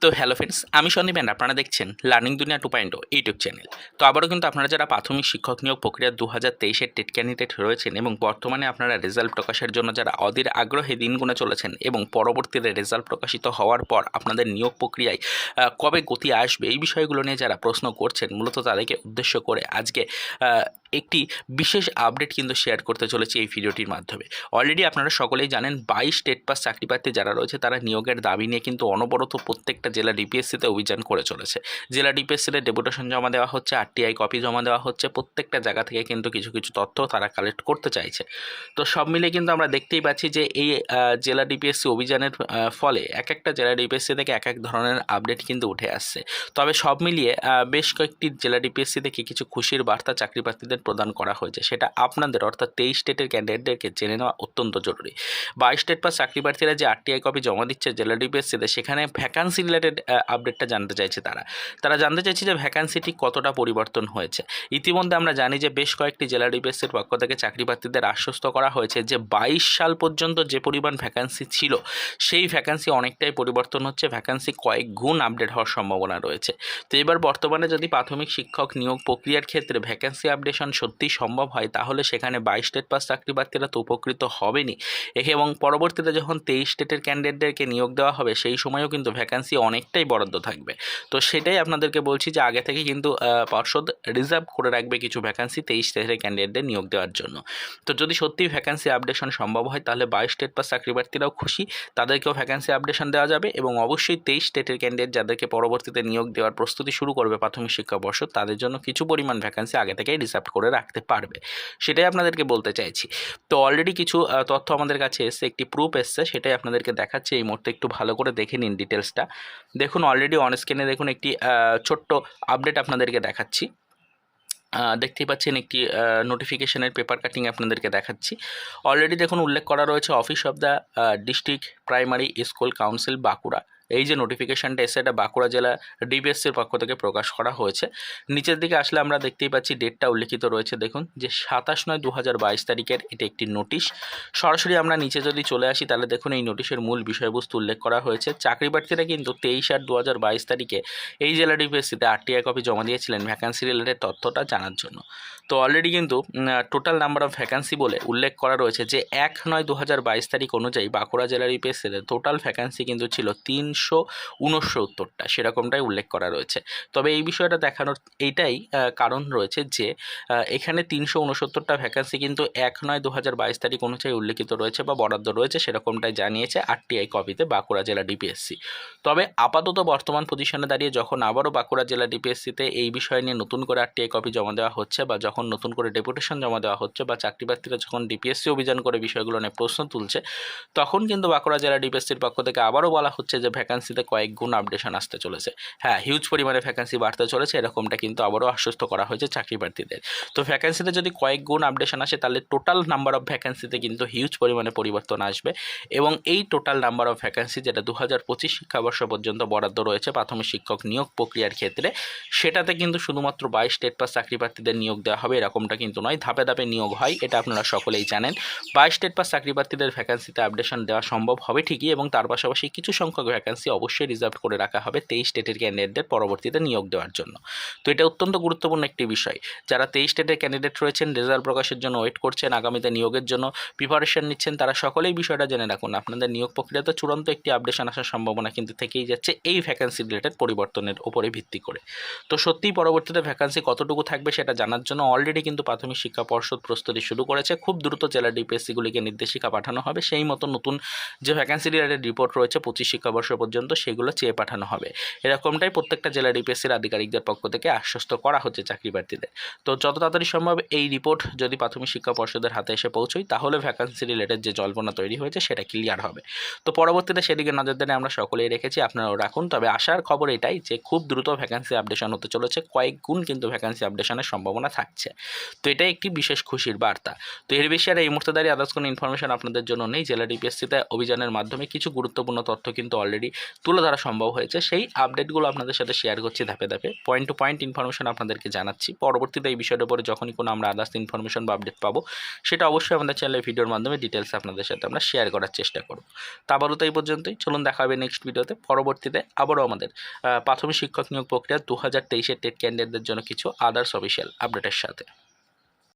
তো hello friends আমি Sandeep and আপনারা দেখছেন লার্নিং দুনিয়া টু পয়েন্ট ইউটিউব চ্যানেল তো আবারও কিন্তু আপনারা যারা প্রাথমিক শিক্ষক নিয়োগ প্রক্রিয়া দু হাজার তেইশের টেট ক্যান্ডিডেট রয়েছেন এবং বর্তমানে আপনারা রেজাল্ট প্রকাশের জন্য যারা অধীর আগ্রহে দিন গুনে চলেছেন এবং পরবর্তীতে রেজাল্ট প্রকাশিত হওয়ার পর আপনাদের নিয়োগ প্রক্রিয়ায় কবে গতি আসবে এই বিষয়গুলো নিয়ে যারা প্রশ্ন করছেন, মূলত তাদেরকে উদ্দেশ্য করে আজকে একটি বিশেষ আপডেট কিন্তু শেয়ার করতে চলেছি এই ভিডিওটির মাধ্যমে। অলরেডি আপনারা সকলেই জানেন, বাইশ স্টেট পাস চাকরি প্রার্থী যারা রয়েছে, তারা নিয়োগের দাবি নিয়ে কিন্তু অনবরত প্রত্যেকটা জেলা ডিপিএসসিতে অভিযান করে চলেছে। জেলা ডিপিএসসিতে ডেপুটেশন জমা দেওয়া হচ্ছে আরটিআই কপি জমা দেওয়া হচ্ছে, প্রত্যেকটা জায়গা থেকে কিন্তু কিছু কিছু তথ্য তারা কালেক্ট করতে চাইছে। তো সব মিলে কিন্তু আমরা দেখতেই পাচ্ছি যে এই জেলা ডিপিএসসি অভিযানের ফলে এক একটা জেলা ডিপিএসসি থেকে এক এক ধরনের আপডেট কিন্তু উঠে আসছে। তবে সব মিলিয়ে বেশ কয়েকটি জেলা ডিপিএসসি থেকে কিছু খুশির বার্তা চাকরি প্রার্থীদের প্রদান করা হয়েছে। সেটা আপনাদের, অর্থাৎ তেইশ স্টেটের ক্যান্ডিডেটদেরকে জেনে নেওয়া অত্যন্ত জরুরি। বাইশ স্টেট পাস চাকরি প্রার্থীরা যে আরটিআই কপি জমা দিচ্ছে জেলা ডিপিএসসিতে সেখানে ভ্যাকান্সি রিলেটেড আপডেটটা জানতে চাইছে তারা। তারা জানতে চাইছে যে ভ্যাকান্সিটি কতটা পরিবর্তন হয়েছে। ইতিমধ্যে আমরা জানি যে বেশ কয়েকটি জেলা ডিপিএসসির পক্ষ থেকে চাকরি প্রার্থীদের আশ্বস্ত করা হয়েছে যে বাইশ সাল পর্যন্ত যে পরিমাণ ভ্যাকান্সি ছিল, সেই ভ্যাকান্সি অনেকটাই পরিবর্তন হচ্ছে। ভ্যাকান্সি কয়েক গুণ আপডেট হওয়ার সম্ভাবনা রয়েছে। তো এবার বর্তমানে যদি প্রাথমিক শিক্ষক নিয়োগ প্রক্রিয়ার ক্ষেত্রে ভ্যাকান্সি আপডেশন সত্যি সম্ভব হয়, তাহলে সেখানে বাইশ স্টেট পাস চাকরি প্রার্থীরা তো উপকৃত হবেনি এবং পরবর্তীতে যখন তেইশ স্টেটের ক্যান্ডিডেটদেরকে নিয়োগ দেওয়া হবে, সেই সময়ও কিন্তু ভ্যাকান্সি অনেকটাই বরাদ্দ থাকবে। তো সেটাই আপনাদেরকে বলছি যে আগে থেকে কিন্তু পর্ষদ রিজার্ভ করে রাখবে কিছু ভ্যাকান্সি তেইশ স্টেটের ক্যান্ডিডেটদের নিয়োগ দেওয়ার জন্য। তো যদি সত্যি ভ্যাকান্সি আপডেশন সম্ভব হয়, তাহলে বাইশ স্টেট পাস চাকরি প্রার্থীরাও খুশি, তাদেরকেও ভ্যাকান্সি আপডেশন দেওয়া যাবে এবং অবশ্যই তেইশ স্টেটের ক্যান্ডিডেট যাদেরকে পরবর্তীতে নিয়োগ দেওয়ার প্রস্তুতি শুরু করবে প্রাথমিক শিক্ষা পর্ষদ, তাদের জন্য কিছু পরিমাণ ভ্যাকান্সি আগে থেকেই রিজার্ভ করে রাখতে পারবে। সেটাই আপনাদেরকে বলতে চাইছি। তো অলরেডি কিছু তথ্য আমাদের কাছে এসছে, একটি প্রুফ এসছে, সেটাই আপনাদেরকে দেখাচ্ছে এই মুহূর্তে একটু ভালো করে দেখে নিন ডিটেলসটা দেখুন অলরেডি অন স্ক্রিনে দেখুন একটি ছোট্ট আপডেট আপনাদেরকে দেখাচ্ছি। দেখতেই পাচ্ছেন একটি নোটিফিকেশনের পেপার কাটিং আপনাদেরকে দেখাচ্ছি। অলরেডি দেখুন, উল্লেখ করা রয়েছে office of the district primary school council Bankura. এই যে নোটিফিকেশনটা এসে এটা বাঁকুড়া জেলা ডিবিএসসির পক্ষ থেকে প্রকাশ করা হয়েছে। নিচের দিকে আসলে আমরা দেখতেই পাচ্ছি ডেটটা উল্লেখিত রয়েছে, দেখুন, যে সাতাশ নয় দু তারিখের এটি একটি নোটিশ সরাসরি আমরা নিচে যদি চলে আসি, তাহলে দেখুন এই নোটিশের মূল বিষয়বস্তু উল্লেখ করা হয়েছে। চাকরি প্রার্থীরা কিন্তু তেইশ আট দু তারিখে এই জেলা ডিপিএসসিতে আরটিআই কপি জমা দিয়েছিলেন ভ্যাকান্সি রিলেটেড তথ্যটা জানার জন্য। তো অলরেডি কিন্তু টোটাল নাম্বার অফ ভ্যাকান্সি বলে উল্লেখ করা রয়েছে যে এক নয় দু তারিখ অনুযায়ী বাঁকুড়া জেলার ইপিএসসিতে টোটাল ভ্যাকান্সি কিন্তু ছিল তিনশো উনসত্তরটা সেরকমটাই উল্লেখ করা রয়েছে। তবে এই বিষয়টা দেখানোর এইটাই কারণ রয়েছে যে এখানে তিনশো উনসত্তরটা ভ্যাকান্সি কিন্তু এক নয় দু হাজার বাইশ তারিখ অনুযায়ী উল্লেখিত রয়েছে বা বরাদ্দ রয়েছে সেরকমটাই জানিয়েছে আরটিআই কপিতে বাঁকুড়া জেলা ডিপিএসসি তবে আপাতত বর্তমান পজিশনে দাঁড়িয়ে যখন আবারও বাঁকুড়া জেলা ডিপিএসসিতে এই বিষয় নিয়ে নতুন করে আরটিআই কপি জমা দেওয়া হচ্ছে বা যখন নতুন করে ডেপুটেশন জমা দেওয়া হচ্ছে বা চাকরি প্রার্থীরা যখন ডিপিএসসি অভিযান করে বিষয়গুলো নিয়ে প্রশ্ন তুলছে, তখন কিন্তু বাঁকুড়া জেলা ডিপিএসসির পক্ষ থেকে আবারও বলা হচ্ছে যে ভ্যাকান্সিতে কয়েক গুণ আপডেশন আসতে চলেছে। হ্যাঁ হিউজ পরিমাণে ভ্যাকান্সি বাড়তে চলেছে, এরকমটা কিন্তু আবারও আশ্বস্ত করা হয়েছে চাকরি প্রার্থীদের। তো ভ্যাকান্সিতে যদি কয়েক গুণ আপডেশন আসে, তাহলে টোটাল নাম্বার অফ ভ্যাকান্সিতে কিন্তু হিউজ পরিমাণে পরিবর্তন আসবে এবং এই টোটাল নাম্বার অফ ভ্যাকান্সি যেটা দু হাজার পঁচিশ শিক্ষাবর্ষ পর্যন্ত বরাদ্দ রয়েছে প্রাথমিক শিক্ষক নিয়োগ প্রক্রিয়ার ক্ষেত্রে, সেটাতে কিন্তু শুধুমাত্র বাইশ স্টেট পাস চাকরি প্রার্থীদের নিয়োগ দেওয়া হবে, এরকমটা কিন্তু নয়, ধাপে ধাপে নিয়োগ হয়, এটা আপনারা সকলেই জানেন। বাইশ স্টেট পাস চাকরি প্রার্থীদের ভ্যাকান্সিতে আপডেশন দেওয়া সম্ভব হবে ঠিকই এবং তার পাশাপাশি কিছু সংখ্যক ভ্যাকান্সি অবশ্যই রিজার্ভ করে রাখা হবে তেইশ স্টেটের ক্যান্ডিডেটদের পরবর্তীতে নিয়োগ দেওয়ার জন্য। তো এটা অত্যন্ত গুরুত্বপূর্ণ একটি বিষয়। যারা তেইশ স্টেটের ক্যান্ডিডেট রয়েছেন রেজাল্ট প্রকাশের জন্য ওয়েট করছেন, আগামীতে নিয়োগের জন্য প্রিপারেশন নিচ্ছেন, তারা সকলেই বিষয়টা জেনে রাখুন। আপনাদের নিয়োগ প্রক্রিয়াতে চূড়ান্ত একটি আপডেশন আসার সম্ভাবনা কিন্তু থেকেই যাচ্ছে এই ভ্যাকান্সি রিলেটেড পরিবর্তনের উপরে ভিত্তি করে। তো সত্যিই পরবর্তীতে ভ্যাকান্সি কতটুকু থাকবে সেটা জানার জন্য অলরেডি কিন্তু প্রাথমিক শিক্ষা পর্ষদ প্রস্তুতি শুরু করেছে। খুব দ্রুত জেলা ডিপিএসসিগুলিকে নির্দেশিকা পাঠানো হবে। সেই মতো নতুন যে ভ্যাকান্সি রিলেটেড রিপোর্ট রয়েছে, পঁচিশ শিক্ষাবর্ষ পর্যন্ত সেগুলো চেয়ে পাঠানো হবে। এরকমটাই প্রত্যেকটা জেলা ডিপিএসসির আধিকারিকদের পক্ষ থেকে আশ্বস্ত করা হচ্ছে চাকরি প্রার্থীদের তো যত তাড়াতাড়ি সম্ভব এই রিপোর্ট যদি প্রাথমিক শিক্ষা পর্ষদের হাতে এসে পৌঁছয় তাহলে ভ্যাকান্সি রিলেটেড যে জল্পনা তৈরি হয়েছে, সেটা ক্লিয়ার হবে। তো পরবর্তীতে সেদিকে নজর দেনে আমরা সকলেই রেখেছি, আপনারাও রাখুন। তবে আসার খবর এটাই যে, খুব দ্রুত ভ্যাকান্সি আপডেশন হতে চলেছে, কয়েক গুণ কিন্তু ভ্যাকান্সি আপডেশনের সম্ভাবনা থাকছে। তো এটাই একটি বিশেষ খুশির বার্তা। তো এর বেশি আর এই মুহূর্তে দাঁড়িয়ে আদার্স কোনো ইনফরমেশন আপনাদের জন্য নেই। জেলা ডিপিএসসিতে অভিযানের মাধ্যমে কিছু গুরুত্বপূর্ণ তথ্য কিন্তু অলরেডি তুলে ধরা সম্ভব হয়েছে। সেই আপডেটগুলো আপনাদের সাথে শেয়ার করছি ধাপে ধাপে। পয়েন্ট টু পয়েন্ট ইনফরমেশন আপনাদেরকে জানাচ্ছি। পরবর্তীতে এই বিষয়টার উপরে যখনই কোনো আমরা আদার্স ইনফরমেশন বা আপডেট পাবো, সেটা অবশ্যই আমাদের চ্যানেলে ভিডিওর মাধ্যমে ডিটেলস আপনাদের সাথে আমরা শেয়ার করার চেষ্টা করব। তা আবারও তো এই পর্যন্তই। চলুন দেখা হবে নেক্সট ভিডিওতে পরবর্তীতে আবারও আমাদের প্রাথমিক শিক্ষক নিয়োগ প্রক্রিয়া দু হাজার তেইশের টেট ক্যান্ডিডেটদের জন্য কিছু আদার্স অফিসিয়াল আপডেটের সাথে।